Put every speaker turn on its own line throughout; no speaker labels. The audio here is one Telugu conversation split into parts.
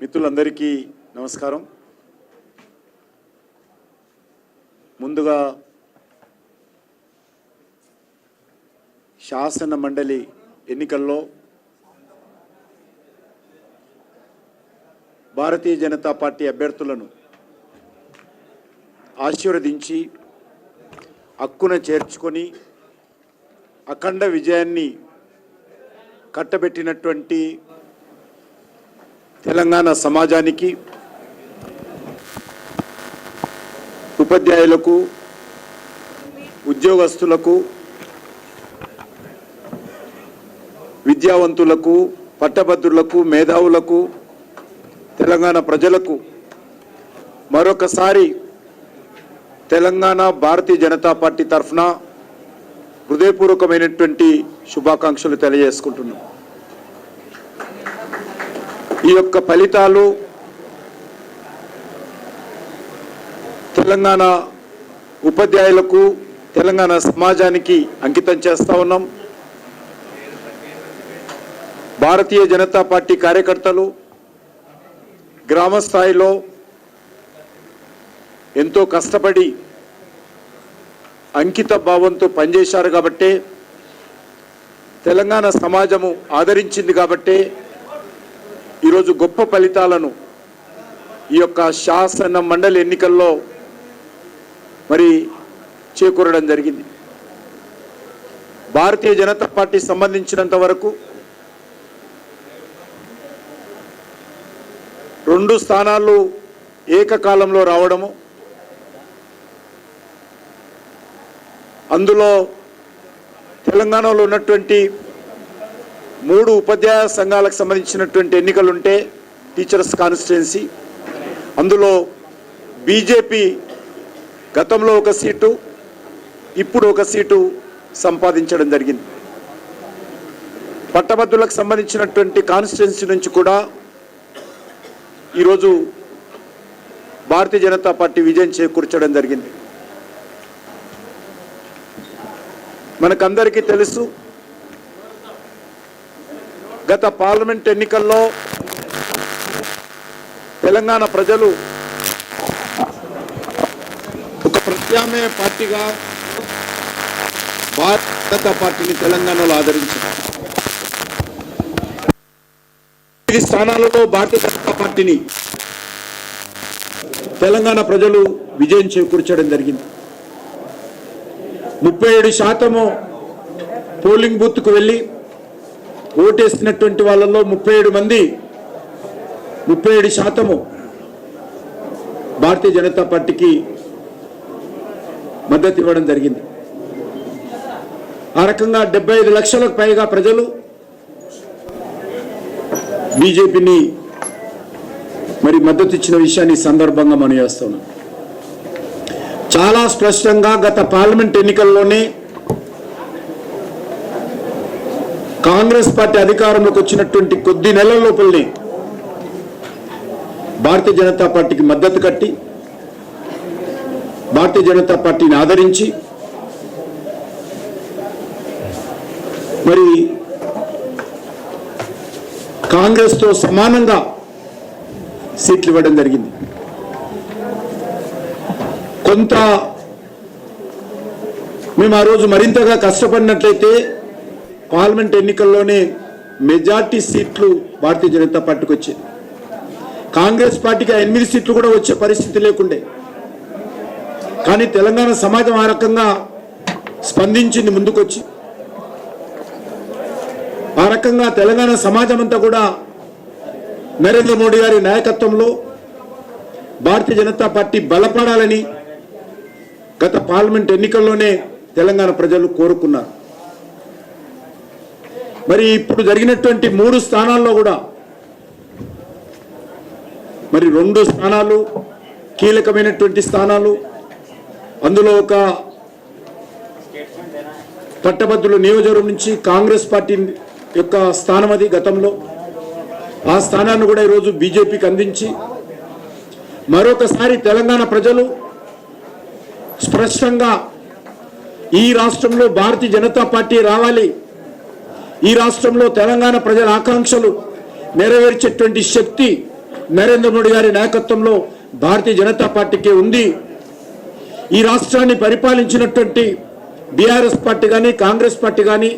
మిత్రులందరికీ నమస్కారం. ముందుగా శాసన మండలి ఎన్నికల్లో భారతీయ జనతా పార్టీ అభ్యర్థులను ఆశీర్వదించి హక్కున చేర్చుకొని అఖండ విజయాన్ని కట్టబెట్టినటువంటి తెలంగాణ సమాజానికి ఉపాధ్యాయులకు ఉద్యోగస్తులకు విద్యావంతులకు పట్టభద్రులకు మేధావులకు తెలంగాణ ప్రజలకు మరొకసారి తెలంగాణ భారతీయ జనతా పార్టీ తరఫున హృదయపూర్వకమైనటువంటి శుభాకాంక్షలు తెలియజేసుకుంటున్నాం. ఈ యొక్క ఫలితాలు తెలంగాణ ఉపాధ్యాయులకు తెలంగాణ సమాజానికి అంకితం చేస్తా ఉన్నాం. భారతీయ జనతా పార్టీ కార్యకర్తలు గ్రామ స్థాయిలో ఎంతో కష్టపడి అంకిత భావంతో పనిచేశారు కాబట్టే తెలంగాణ సమాజము ఆదరించింది కాబట్టే ఈరోజు గొప్ప ఫలితాలను ఈ యొక్క శాసన మండలి ఎన్నికల్లో మరి చేకూరడం జరిగింది. భారతీయ జనతా పార్టీ సంబంధించినంత వరకు రెండు స్థానాలు ఏకకాలంలో రావడము అందులో తెలంగాణలో ఉన్నటువంటి మూడు ఉపాధ్యాయ సంఘాలకు సంబంధించినటువంటి ఎన్నికలుంటే టీచర్స్ కాన్స్టిట్యున్సీ అందులో బీజేపీ గతంలో ఒక సీటు ఇప్పుడు ఒక సీటు సంపాదించడం జరిగింది. పట్టభద్రులకు సంబంధించినటువంటి కాన్స్టిట్యున్సీ నుంచి కూడా ఈరోజు భారతీయ జనతా పార్టీ విజయం చేకూర్చడం జరిగింది. మనకందరికీ తెలుసు గత పార్లమెంట్ ఎన్నికల్లో తెలంగాణ ప్రజలు ఒక ప్రత్యామ్నాయ పార్టీగా భారతీయ జనతా పార్టీని తెలంగాణలో ఆదరించారు. ఈ స్థానాలలో భారతీయ జనతా పార్టీని తెలంగాణ ప్రజలు విజయం చేకూర్చడం జరిగింది. ముప్పై ఏడు శాతము పోలింగ్ బూత్కు వెళ్ళి ఓటేసినటువంటి వాళ్ళలో ముప్పై ఏడు మంది ముప్పై ఏడు శాతము భారతీయ జనతా పార్టీకి మద్దతు ఇవ్వడం జరిగింది. ఆ రకంగా డెబ్బై ఐదు లక్షలకు పైగా ప్రజలు బీజేపీని మరి మద్దతు ఇచ్చిన విషయాన్ని సందర్భంగా మనం చేస్తున్నాం. చాలా స్పష్టంగా గత పార్లమెంట్ ఎన్నికల్లోనే కాంగ్రెస్ పార్టీ అధికారంలోకి వచ్చినటువంటి కొద్ది నెలల లోపలనే భారతీయ జనతా పార్టీకి మద్దతు కట్టి భారతీయ జనతా పార్టీని ఆదరించి మరి కాంగ్రెస్తో సమానంగా సీట్లు ఇవ్వడం జరిగింది. కొంత మేము ఆ రోజు మరింతగా కష్టపడినట్లయితే పార్లమెంట్ ఎన్నికల్లోనే మెజార్టీ సీట్లు భారతీయ జనతా పార్టీకి వచ్చాయి. కాంగ్రెస్ పార్టీకి ఎనిమిది సీట్లు కూడా వచ్చే పరిస్థితి లేకుండే. కానీ తెలంగాణ సమాజం ఆ రకంగా స్పందించింది ముందుకొచ్చి. ఆ రకంగా తెలంగాణ సమాజం అంతా కూడా నరేంద్ర మోడీ గారి నాయకత్వంలో భారతీయ జనతా పార్టీ బలపడాలని గత పార్లమెంట్ ఎన్నికల్లోనే తెలంగాణ ప్రజలు కోరుకున్నారు. మరి ఇప్పుడు జరిగినటువంటి మూడు స్థానాల్లో కూడా మరి రెండు స్థానాలు కీలకమైనటువంటి స్థానాలు అందులో ఒక పట్టభద్రుల నియోజకవర్గం నుంచి కాంగ్రెస్ పార్టీ యొక్క స్థానం అది గతంలో. ఆ స్థానాన్ని కూడా ఈరోజు బీజేపీకి అందించి మరొకసారి తెలంగాణ ప్రజలు స్పష్టంగా ఈ రాష్ట్రంలో భారతీయ జనతా పార్టీ రావాలి. ఈ రాష్ట్రంలో తెలంగాణ ప్రజల ఆకాంక్షలు నెరవేర్చేటువంటి శక్తి నరేంద్ర మోడీ గారి నాయకత్వంలో భారతీయ జనతా పార్టీకి ఉంది. ఈ రాష్ట్రాన్ని పరిపాలించినటువంటి బీఆర్ఎస్ పార్టీ కానీ కాంగ్రెస్ పార్టీ కానీ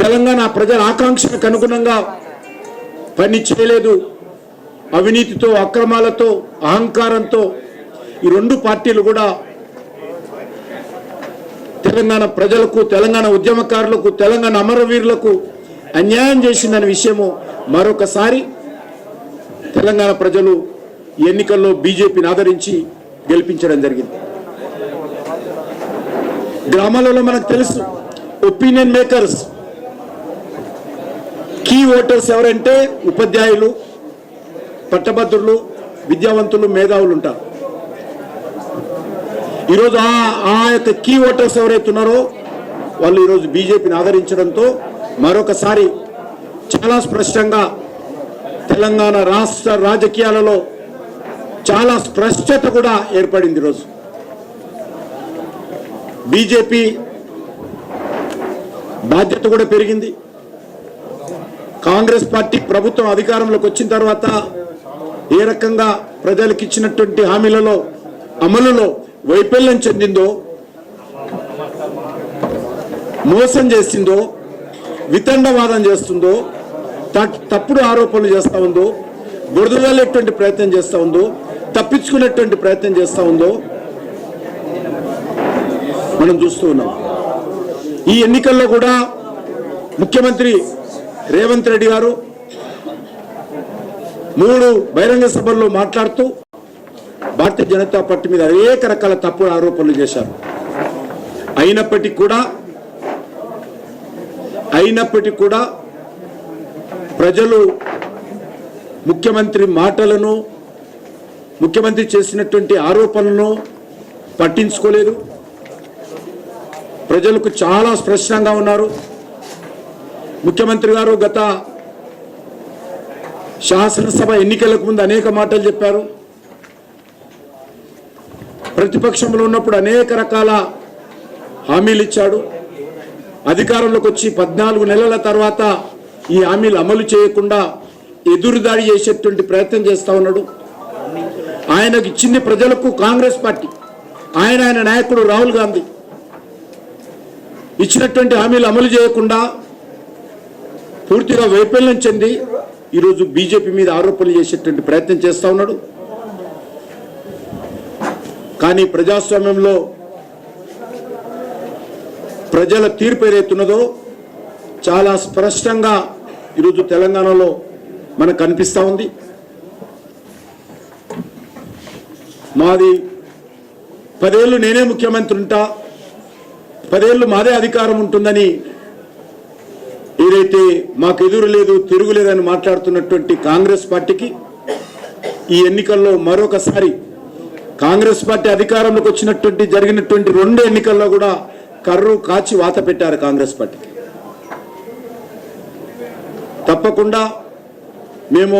తెలంగాణ ప్రజల ఆకాంక్షలకు అనుగుణంగా పని చేయలేదు. అవినీతితో అక్రమాలతో అహంకారంతో ఈ రెండు పార్టీలు కూడా తెలంగాణ ప్రజలకు తెలంగాణ ఉద్యమకారులకు తెలంగాణ అమరవీరులకు అన్యాయం చేసిందనే విషయము మరొకసారి తెలంగాణ ప్రజలు ఎన్నికల్లో బీజేపీని ఆదరించి గెలిపించడం జరిగింది. గ్రామాలలో మనకు తెలుసు ఒపీనియన్ మేకర్స్ కీ ఓటర్స్ ఎవరంటే ఉపాధ్యాయులు పట్టభద్రులు విద్యావంతులు మేధావులు ఉంటారు. ఈరోజు ఆ ఆ యొక్క కీ ఓటర్స్ ఎవరైతే ఉన్నారో వాళ్ళు ఈరోజు బీజేపీని ఆదరించడంతో మరొకసారి చాలా స్పష్టంగా తెలంగాణ రాష్ట్ర రాజకీయాలలో చాలా స్పష్టత కూడా ఏర్పడింది ఈరోజు. బీజేపీ బాధ్యత కూడా పెరిగింది. కాంగ్రెస్ పార్టీ ప్రభుత్వం అధికారంలోకి వచ్చిన తర్వాత ఏ రకంగా ప్రజలకు ఇచ్చినటువంటి హామీలలో అమలులో వైఫల్యం చెందిందో మోసం చేసిందో వితండవాదం చేస్తుందో తప్పుడు ఆరోపణలు చేస్తూ ఉందో బురదలేటువంటి ప్రయత్నం చేస్తా ఉందో తప్పించుకునేటువంటి ప్రయత్నం చేస్తూ ఉందో మనం చూస్తూ ఉన్నాం. ఈ ఎన్నికల్లో కూడా ముఖ్యమంత్రి రేవంత్ రెడ్డి గారు మూడు బహిరంగ సభల్లో మాట్లాడుతూ భారతీయ జనతా పార్టీ మీద అనేక రకాల తప్పుడు ఆరోపణలు చేశారు. అయినప్పటికీ కూడా అయినప్పటికీ కూడా ప్రజలు ముఖ్యమంత్రి మాటలను ముఖ్యమంత్రి చేసినటువంటి ఆరోపణలను పట్టించుకోలేదు. ప్రజలకు చాలా స్పష్టంగా ఉన్నారు. ముఖ్యమంత్రి గారు గత శాసనసభ ఎన్నికలకు ముందు అనేక మాటలు చెప్పారు. ప్రతిపక్షంలో ఉన్నప్పుడు అనేక రకాల హామీలు ఇచ్చాడు. అధికారంలోకి వచ్చి పద్నాలుగు నెలల తర్వాత ఈ హామీలు అమలు చేయకుండా ఎదురుదాడి చేసేటువంటి ప్రయత్నం చేస్తా ఉన్నాడు. ఆయనకు ఇచ్చింది ప్రజలకు కాంగ్రెస్ పార్టీ. ఆయన ఆయన నాయకుడు రాహుల్ గాంధీ. ఇచ్చినటువంటి హామీలు అమలు చేయకుండా పూర్తిగా వైఫల్యం చెంది ఈరోజు బీజేపీ మీద ఆరోపణలు చేసేటువంటి ప్రయత్నం చేస్తా ఉన్నాడు. కానీ ప్రజాస్వామ్యంలో ప్రజల తీర్పు ఏదైతున్నదో చాలా స్పష్టంగా ఈరోజు తెలంగాణలో మనకు కనిపిస్తూ ఉంది. మాది పదేళ్ళు నేనే ముఖ్యమంత్రి ఉంటా పదేళ్ళు మాదే అధికారం ఉంటుందని ఏదైతే మాకు ఎదురు లేదు తిరుగులేదని మాట్లాడుతున్నటువంటి కాంగ్రెస్ పార్టీకి ఈ ఎన్నికల్లో మరొకసారి కాంగ్రెస్ పార్టీ అధికారంలోకి వచ్చినటువంటి జరిగినటువంటి రెండు ఎన్నికల్లో కూడా కర్రు కాచి వాత పెట్టారు కాంగ్రెస్ పార్టీకి తప్పకుండా మేము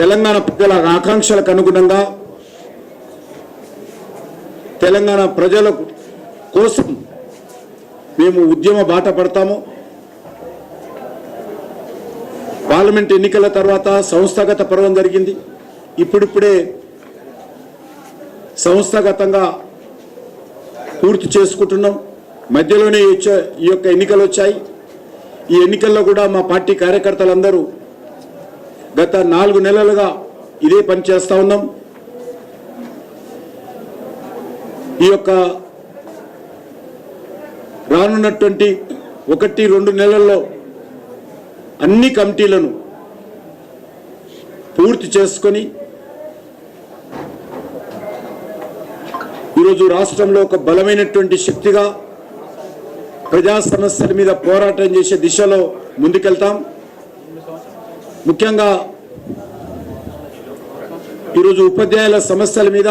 తెలంగాణ ప్రజల ఆకాంక్షలకు అనుగుణంగా తెలంగాణ ప్రజల కోసం మేము ఉద్యమ బాట పడతాము. పార్లమెంట్ ఎన్నికల తర్వాత సంస్థాగత పర్వం జరిగింది. ఇప్పుడిప్పుడే సంస్థాగతంగా పూర్తి చేసుకుంటున్నాం. మధ్యలోనే ఈ ఈ యొక్క ఎన్నికలు వచ్చాయి. ఈ ఎన్నికల్లో కూడా మా పార్టీ కార్యకర్తలందరూ గత నాలుగు నెలలుగా ఇదే పని చేస్తూ ఉన్నాం. ఈ యొక్క రానున్నటువంటి ఒకటి రెండు నెలల్లో అన్ని కమిటీలను పూర్తి చేసుకొని ఈరోజు రాష్ట్రంలో ఒక బలమైనటువంటి శక్తిగా ప్రజా సమస్యల మీద పోరాటం చేసే దిశలో ముందుకెళ్తాం. ముఖ్యంగా ఈరోజు ఉపాధ్యాయుల సమస్యల మీద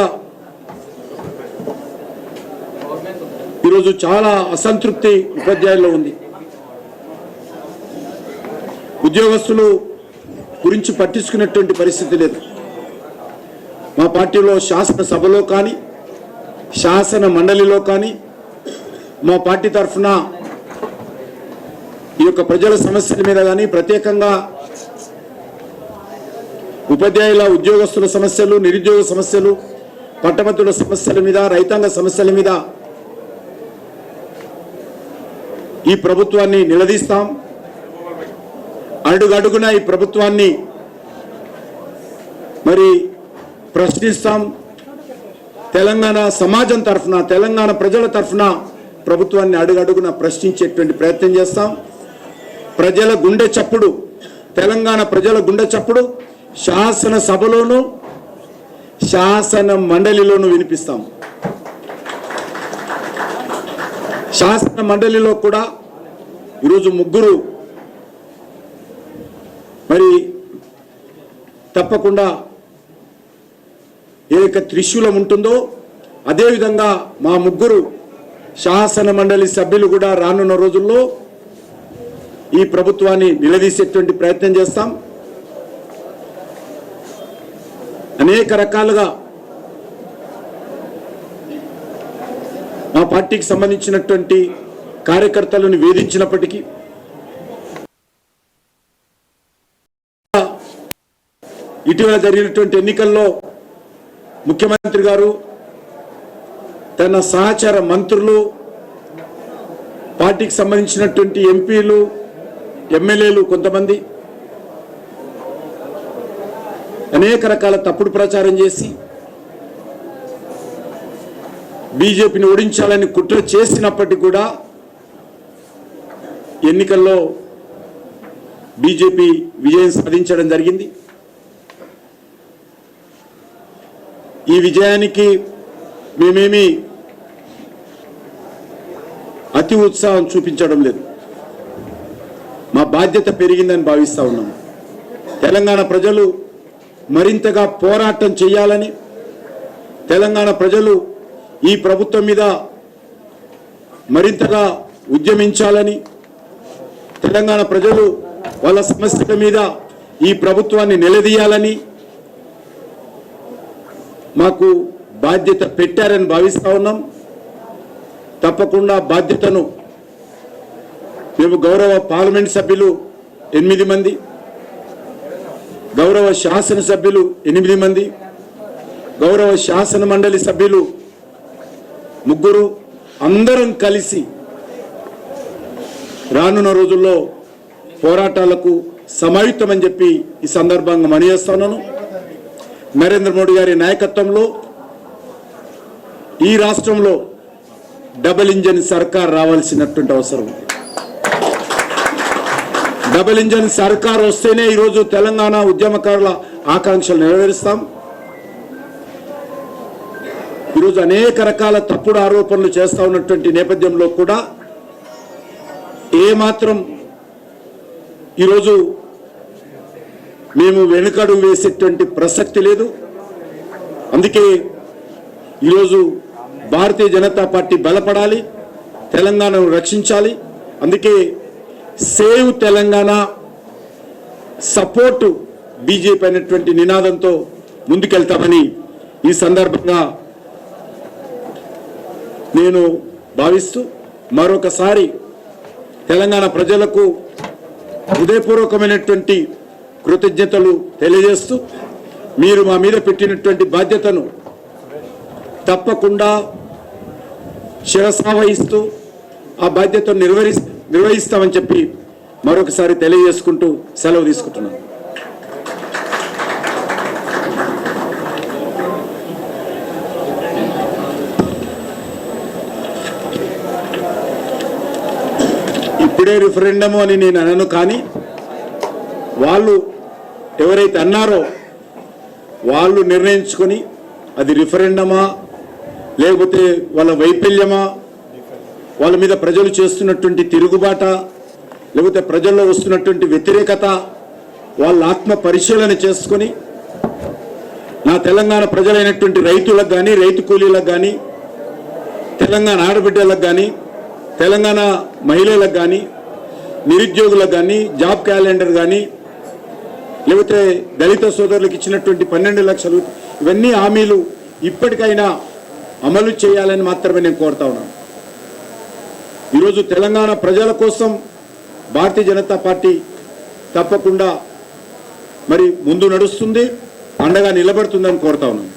ఈరోజు చాలా అసంతృప్తి ఉపాధ్యాయుల్లో ఉంది. ఉద్యోగస్తులు గురించి పట్టించుకున్నటువంటి పరిస్థితి లేదు. మా పార్టీలో శాసనసభలో కానీ శాసన మండలిలో కానీ మా పార్టీ తరఫున ఈ యొక్క ప్రజల సమస్యల మీద కానీ ప్రత్యేకంగా ఉపాధ్యాయుల ఉద్యోగస్తుల సమస్యలు నిరుద్యోగ సమస్యలు పట్టభద్రుల సమస్యల మీద రైతాంగ సమస్యల మీద ఈ ప్రభుత్వాన్ని నిలదీస్తాం. అడుగడుగున ఈ ప్రభుత్వాన్ని మరి ప్రశ్నిస్తాం. తెలంగాణ సమాజం తరఫున తెలంగాణ ప్రజల తరఫున ప్రభుత్వాన్ని అడుగడుగున ప్రశ్నించేటువంటి ప్రయత్నం చేస్తాం. ప్రజల గుండె చప్పుడు తెలంగాణ ప్రజల గుండె చప్పుడు శాసనసభలోను శాసన మండలిలోను వినిపిస్తాం. శాసన మండలిలో కూడా ఈరోజు ముగ్గురు మరి తప్పకుండా ఏక త్రిశూలం ఉంటుందో అదేవిధంగా మా ముగ్గురు శాసన మండలి సభ్యులు కూడా రానున్న రోజుల్లో ఈ ప్రభుత్వాన్ని నిలదీసేటువంటి ప్రయత్నం చేస్తాం. అనేక రకాలుగా మా పార్టీకి సంబంధించినటువంటి కార్యకర్తలను వేధించినప్పటికీ ఇటీవల జరిగినటువంటి ఎన్నికల్లో ముఖ్యమంత్రి గారు తన సహచార మంత్రులు పార్టీకి సంబంధించినటువంటి ఎంపీలు ఎమ్మెల్యేలు కొంతమంది అనేక రకాల తప్పుడు ప్రచారం చేసి బీజేపీని ఓడించాలని కుట్ర చేసినప్పటికీ కూడా ఎన్నికల్లో బీజేపీ విజయం సాధించడం జరిగింది. ఈ విజయానికి మేమేమి అతి ఉత్సాహం చూపించడం లేదు. మా బాధ్యత పెరిగిందని భావిస్తూ ఉన్నాం. తెలంగాణ ప్రజలు మరింతగా పోరాటం చేయాలని తెలంగాణ ప్రజలు ఈ ప్రభుత్వం మీద మరింతగా ఉద్యమించాలని తెలంగాణ ప్రజలు వాళ్ళ సమస్యల మీద ఈ ప్రభుత్వాన్ని నిలదీయాలని మాకు బాధ్యత పెట్టారని భావిస్తా ఉన్నాం. తప్పకుండా బాధ్యతను మేము గౌరవ పార్లమెంట్ సభ్యులు ఎనిమిది మంది గౌరవ శాసనసభ్యులు ఎనిమిది మంది గౌరవ శాసన మండలి సభ్యులు ముగ్గురు అందరం కలిసి రానున్న రోజుల్లో పోరాటాలకు సమాయుత్తమని చెప్పి ఈ సందర్భంగా మనిచేస్తున్నాను నరేంద్ర మోడీ గారి నాయకత్వంలో ఈ రాష్ట్రంలో డబుల్ ఇంజన్ సర్కార్ రావాల్సినటువంటి అవసరం ఉంది. డబుల్ ఇంజన్ సర్కార్ వస్తేనే ఈరోజు తెలంగాణ ఉద్యమకారుల ఆకాంక్షలు నెరవేరుస్తాం. ఈరోజు అనేక రకాల తప్పుడు ఆరోపణలు చేస్తూ ఉన్నటువంటి నేపథ్యంలో కూడా ఏమాత్రం ఈరోజు మేము వెనుకడు వేసేటువంటి ప్రసక్తి లేదు. అందుకే ఈరోజు భారతీయ జనతా పార్టీ బలపడాలి తెలంగాణను రక్షించాలి. అందుకే సేవ్ తెలంగాణ సపోర్టు బీజేపీ అనేటువంటి నినాదంతో ముందుకెళ్తామని ఈ సందర్భంగా నేను భావిస్తూ మరొకసారి తెలంగాణ ప్రజలకు హృదయపూర్వకమైనటువంటి కృతజ్ఞతలు తెలియజేస్తూ మీరు మా మీద పెట్టినటువంటి బాధ్యతను తప్పకుండా శిరసావహిస్తూ ఆ బాధ్యతను నిర్వహి నిర్వహిస్తామని చెప్పి మరొకసారి తెలియజేసుకుంటూ సెలవు తీసుకుంటున్నాను. ఇప్పుడే రిఫరెండము అని నేను అనను కానీ వాళ్ళు ఎవరైతే అన్నారో వాళ్ళు నిర్ణయించుకొని అది రిఫరెండమా లేకపోతే వాళ్ళ వైఫల్యమా వాళ్ళ మీద ప్రజలు చేస్తున్నటువంటి తిరుగుబాట లేకపోతే ప్రజల్లో వస్తున్నటువంటి వ్యతిరేకత వాళ్ళ ఆత్మ పరిశీలన చేసుకొని నా తెలంగాణ ప్రజలైనటువంటి రైతులకు కానీ రైతు కూలీలకు కానీ తెలంగాణ ఆడబిడ్డలకు కానీ తెలంగాణ మహిళలకు కానీ నిరుద్యోగులకు కానీ జాబ్ క్యాలెండర్ కానీ లేకపోతే దళిత సోదరులకు ఇచ్చినటువంటి పన్నెండు లక్షలు ఇవన్నీ హామీలు ఇప్పటికైనా అమలు చేయాలని మాత్రమే నేను కోరుతా ఉన్నాను. ఈరోజు తెలంగాణ ప్రజల కోసం భారతీయ జనతా పార్టీ తప్పకుండా మరి ముందు నడుస్తుంది అండగా నిలబడుతుందని కోరుతా ఉన్నాను.